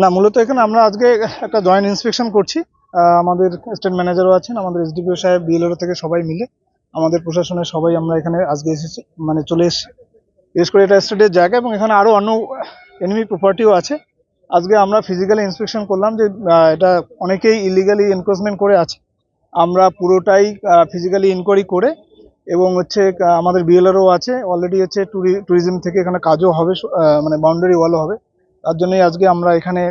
না, মূলত এখানে আমরা আজকে একটা জয়েন্ট ইন্সপেকশন করছি। আমাদের স্টেট ম্যানেজারও আছেন, আমাদের এসডিপিও সাহেব বিএলওর থেকে সবাই মিলে। আমাদের প্রশাসনের সবাই আমরা এখানে আজকে এসেছি মানে চলে এসেছি। বিশেষ করে এটা স্টেটের জায়গা এবং এখানে আরও অন্য এনিমি প্রপার্টিও আছে। আজকে আমরা ফিজিক্যালি ইন্সপেকশন করলাম যে এটা অনেকেই ইলিগালি এনক্রোচমেন্ট করে আছে। আমরা পুরোটাই ফিজিক্যালি ইনকোয়ারি করে এবং হচ্ছে আমাদের বিএলআরও আছে। অলরেডি হচ্ছে ট্যুরিজম থেকে এখানে কাজও হবে মানে বাউন্ডারি ওয়ালও হবে। তার জন্যই আজকে আমরা এখানে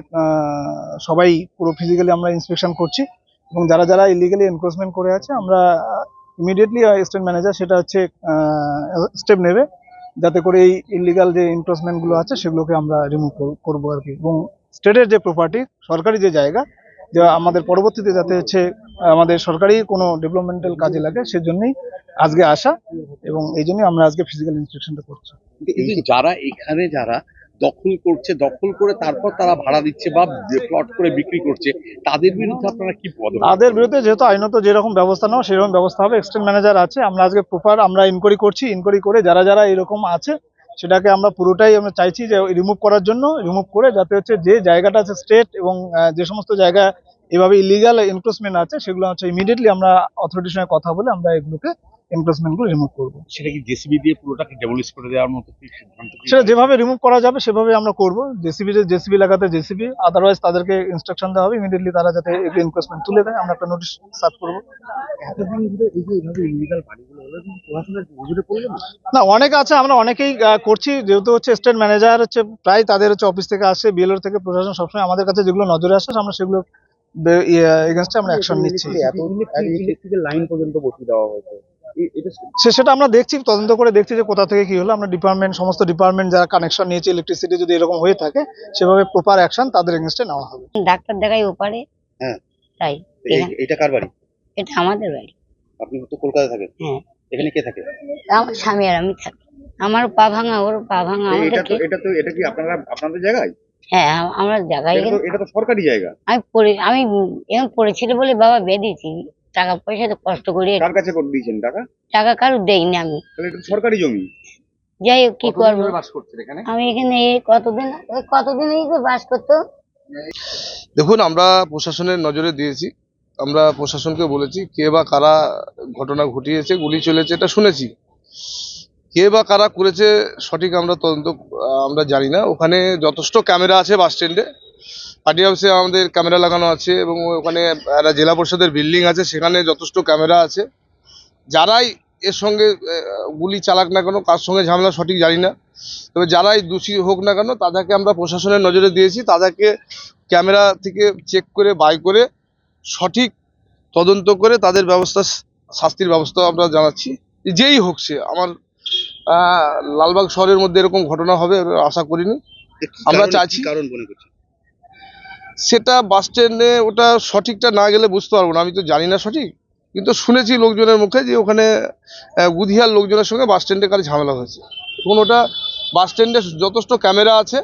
সবাই পুরো ফিজিক্যালি আমরা ইন্সপেকশন করছি এবং যারা যারা ইলিগালি এনক্রোচমেন্ট করে আছে, আমরা ইমিডিয়েটলি স্টেট ম্যানেজার সেটা হচ্ছে স্টেপ নেবে যাতে করে এই ইলিগাল যে encroachment গুলো আছে সেগুলোকে আমরা রিমুভ করব আর কি। এবং স্টেটের যে প্রপার্টি সরকারি যে জায়গা, যা আমাদের পরবর্তীতে যাতে হচ্ছে, আমাদের সরকারি কোনো ডেভেলপমেন্টাল কাজে লাগে, সেজন্যই আজকে আসা এবং এই আমরা আজকে ফিজিক্যাল ইন্সপেকশনটা করছি। যারা, এখানে যারা দখল করছে, দখল করে তারপর তারা ভাড়া দিচ্ছে বা প্লট করে বিক্রি করছে, তাদের বিরুদ্ধে আপনারা কি পদক্ষেপ তাদের বিরুদ্ধে যেহেতু আইনত যেরকম ব্যবস্থা নেওয়া, সেরকম ব্যবস্থা হবে। এক্সটেন্ট ম্যানেজার আছে, আমরা আজকে প্রপার আমরা ইনকোয়ারি করছি ইনকোয়ারি করে যারা যারা এরকম আছে, সেটাকে আমরা পুরোটাই আমরা চাইছি যে রিমুভ করার জন্য রিমুভ করে যাতে হচ্ছে যে জায়গাটা আছে স্টেট এবং যে সমস্ত জায়গা এভাবে ইলিগাল এনক্রোচমেন্ট আছে, সেগুলো হচ্ছে ইমিডিয়েটলি আমরা অথরিটির সঙ্গে কথা বলে আমরা এগুলোকে এনক্রোচমেন্টগুলো রিমুভ করব সেটা কি জেসিবি দিয়ে পুরোটাকে ডেমোলিশ করে দেওয়ার মতো কি সিদ্ধান্ত কি সেটা যেভাবে রিমুভ করা যাবে সেভাবে আমরা করব জেসিবি জেসিবি লাগাতে জেসিবি আদারওয়াইজ তাদেরকে ইনস্ট্রাকশন দেওয়া হবে ইমিডিয়েটলি তারা যাতে এনক্রোচমেন্ট তুলে দেয় আমরা একটা নোটিশ সার্ভ করব এতদিন ধরে এই যে এইভাবে ইলিগাল বাড়িগুলো হলো পড়াশোনার নজরে পড়ল না না অনেক আছে আমরা অনেকেই আহ, করছি যেহেতু হচ্ছে স্টেট ম্যানেজার হচ্ছে প্রায় তাদের হচ্ছে অফিস থেকে আসে বিএলওর থেকে প্রশাসন সবসময় আমাদের কাছে যেগুলো নজরে আসে আমরা সেগুলো এগেনস্টে আমরা অ্যাকশন নিচ্ছি এত লাইন পর্যন্ত বসিয়ে দেওয়া হয়েছে সে সেটা আমরা দেখছি তদন্ত করে দেখছি যে কোথা থেকে কি হলো। আমরা ডিপার্টমেন্ট সমস্ত ডিপার্টমেন্ট যারা কানেকশন নিয়েছে ইলেকট্রিসিটি যদি এরকম হয়ে থাকে সেভাবে প্রপার অ্যাকশন তাদের এগেনস্টে নেওয়া হবে। ডাক্তার দেখাই ওপারে। হ্যাঁ। তাই এটা কার বাড়ি? এটা আমাদের বাড়ি। আপনি তো কলকাতা থাকেন। হ্যাঁ। এখানে কে থাকে? আমার স্বামী আর আমি থাকি। আমার পা ভাঙা ওর পা ভাঙা এটা তো এটা তো এটা কি আপনারা আপনাদের জায়গায়? হ্যাঁ আমরা জায়গায় এটা তো এটা তো সরকারি জায়গা। আমি পড়ে আমি এমন পড়েছিল বলে বাবা বেঁধেছি। টাকা পয়সা তো কষ্ট করে কার কাছে করে দিয়েছেন টাকা? টাকা কারও দেইনি আমি। তাহলে এটা তো সরকারি জমি। যাই হোক কি করব? বাস করছেন এখানে? আমি এখানে এই কতদিন এই কতদিন এই যে বাস করতো? দেখুন আমরা প্রশাসনের নজরে দিয়েছি। আমরা প্রশাসনকে বলেছি কে বা কারা ঘটনা ঘটিয়েছে গুলি চলেছে এটা শুনেছি। কে বা কারা করেছে সঠিক আমরা তদন্ত আহ, আমরা জানি না। ওখানে যথেষ্ট ক্যামেরা আছে বাস স্ট্যান্ডে। পার্টি অফিসে আমাদের ক্যামেরা লাগানো আছে এবং ওখানে একটা জেলা পরিষদের বিল্ডিং আছে সেখানে যথেষ্ট ক্যামেরা আছে। যারাই এর সঙ্গে গুলি চালাক না কেন কার সঙ্গে ঝামেলা সঠিক জানি না। তবে যারাই দোষী হোক না কেন তাদেরকে আমরা প্রশাসনের নজরে দিয়েছি তাদেরকে ক্যামেরা থেকে চেক করে বাই করে সঠিক তদন্ত করে তাদের ব্যবস্থা শাস্তির ব্যবস্থা আমরা জানাচ্ছি। যেই হোক সে আমার লালবাগ শহরের মধ্যে এরকম ঘটনা হবে আশা করিনি। আমরা চাইছি- কারণ মনে করছেন? সেটা বাস স্ট্যান্ডে ওটা সঠিকটা না গেলে বুঝতে পারব না। আমি তো জানি না সঠিক। কিন্তু শুনেছি লোকজনের মুখে যে ওখানে গুধিয়ার লোকজনের সঙ্গে বাস স্ট্যান্ডে কার ঝামেলা হয়েছে। এখন ওটা বাস স্ট্যান্ডে যথেষ্ট ক্যামেরা আছে।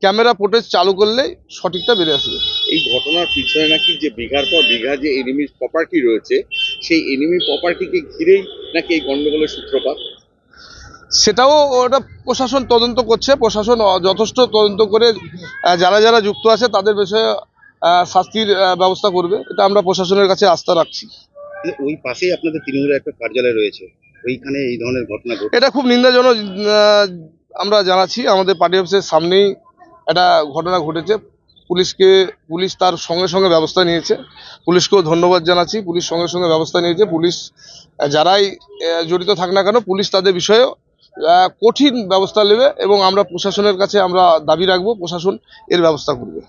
ক্যামেরা ফুটেজ চালু করলেই সঠিকটা বেড়ে আসবে। এই ঘটনার পিছনে নাকি যে বিঘার পর বিঘা যে এনিমি প্রপার্টি রয়েছে, সেই এনিমি প্রপার্টিকে ঘিরেই নাকি এই গন্ডগোলের সূত্রপাত? সেটাও ওটা প্রশাসন তদন্ত করছে। প্রশাসন যথেষ্ট তদন্ত করে যারা যারা যুক্ত আছে তাদের বিষয়ে শাস্তির ব্যবস্থা করবে। এটা আমরা প্রশাসনের কাছে আস্থা রাখছি। ওই পাশেই আপনাদের তৃণমূলের একটা কার্যালয় রয়েছে। ওইখানে এই ধরনের ঘটনা এটা খুব নিন্দাজনক আমরা জানাচ্ছি। আমাদের পার্টি অফিসের সামনেই একটা ঘটনা ঘটেছে। পুলিশকে পুলিশ তার সঙ্গে সঙ্গে ব্যবস্থা নিয়েছে। পুলিশকেও ধন্যবাদ জানাচ্ছি। পুলিশ সঙ্গে সঙ্গে ব্যবস্থা নিয়েছে। পুলিশ যারাই জড়িত থাক না কেন পুলিশ তাদের বিষয়ে আহ, কঠিন ব্যবস্থা নেবে এবং আমরা প্রশাসনের কাছে আমরা দাবি রাখব প্রশাসন এর ব্যবস্থা করবে।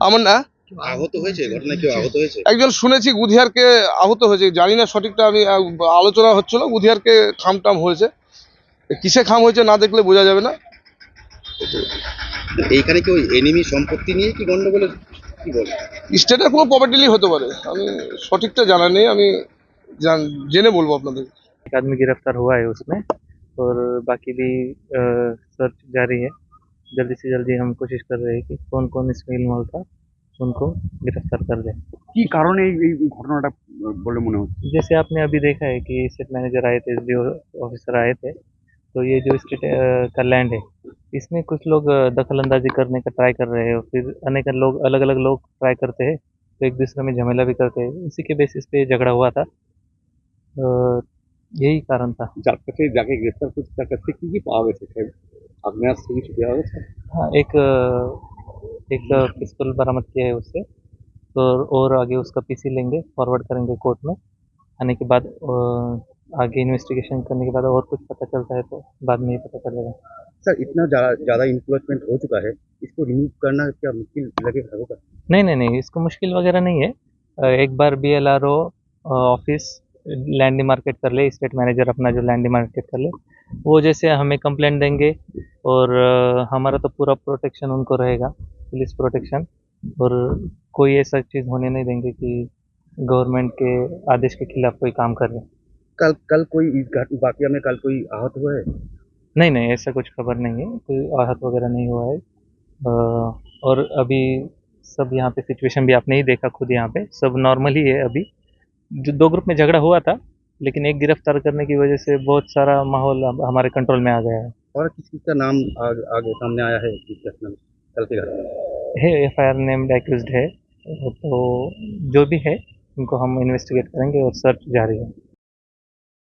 আমার না? আহত হয়েছে? ঘটনায় কেউ আহত হয়েছে? একজন শুনেছি গুধিয়ারকে আহত হয়েছে জানি না সঠিকটা আমি আলোচনা হচ্ছিল গুধিয়ারকে খাম টাম হয়েছে। কিসে খাম হয়েছে না দেখলে বোঝা যাবে না। এইখানে কি ওই এনিমি সম্পত্তি নিয়ে কি গন্ডগোলের কি বলে? স্টেটের কোনো প্রপার্টিলি হতে পারে। আমি সঠিকটা জানা নেই আমি জান- জেনে বলব আপনাদের। एक आदमी गिरफ्तार हुआ है उसमें और बाकी भी सर्च जारी है जल्दी से जल्दी हम कोशिश कर रहे हैं कि कौन कौन इसमें इन्वॉल्व था उनको गिरफ्तार कर दें কি কারণে এই এই ঘটনাটা বলে মনে হচ্ছে जैसे आपने अभी देखा है कि सेट मैनेजर आए थे एस ऑफिसर आए थे तो ये जो स्टेट का लैंड है इसमें कुछ लोग अ, दखल अंदाजी करने का ट्राई कर रहे हैं और फिर अनेक लोग अलग अलग लोग ट्राई करते हैं तो एक दूसरे में झमेला भी करते हैं इसी के बेसिस पे ये झगड़ा हुआ था अ, यही कारण था। जाकर जाके गिरफ़्तार कुछ करते पाव ऐसे थे अज्ञात से ही छुपया हुआ हाँ एक एक पिस्तौल बरामद किया है उससे तो और आगे उसका पीसी लेंगे फॉरवर्ड करेंगे कोर्ट में। आने के बाद आगे इन्वेस्टिगेशन करने के बाद और कुछ पता चलता है तो बाद में ही पता चलेगा। सर इतना ज़्यादा इंक्रोचमेंट हो चुका है इसको रिमूव करना क्या मुश्किल लगेगा होगा? नहीं नहीं नहीं इसको मुश्किल वगैरह नहीं है। एक बार बीएलआरओ ऑफ़िस लैंड डिमार्केट कर ले स्टेट मैनेजर अपना जो लैंड डिमार्केट कर ले वो जैसे हमें कंप्लेंट देंगे और हमारा तो पूरा प्रोटेक्शन उनको रहेगा पुलिस प्रोटेक्शन और कोई ऐसा चीज़ होने नहीं देंगे कि गवर्नमेंट के आदेश के खिलाफ कोई काम कर रहे कल कल कोई वाकया में कल कोई आहत हुआ है? नहीं नहीं ऐसा कुछ खबर नहीं है कोई आहत वगैरह नहीं हुआ है। और अभी सब यहाँ पे सिचुएशन भी आपने ही देखा खुद यहाँ पे सब नॉर्मल ही है अभी। जो दो ग्रुप में झगड़ा हुआ था लेकिन एक गिरफ़्तार करने की वजह से बहुत सारा माहौल हमारे कंट्रोल में आ गया है। और किस किस का नाम आगे, आगे सामने आया है कल की घटना है F I R named accused है तो जो भी है उनको हम इन्वेस्टिगेट करेंगे और सर्च जारी है।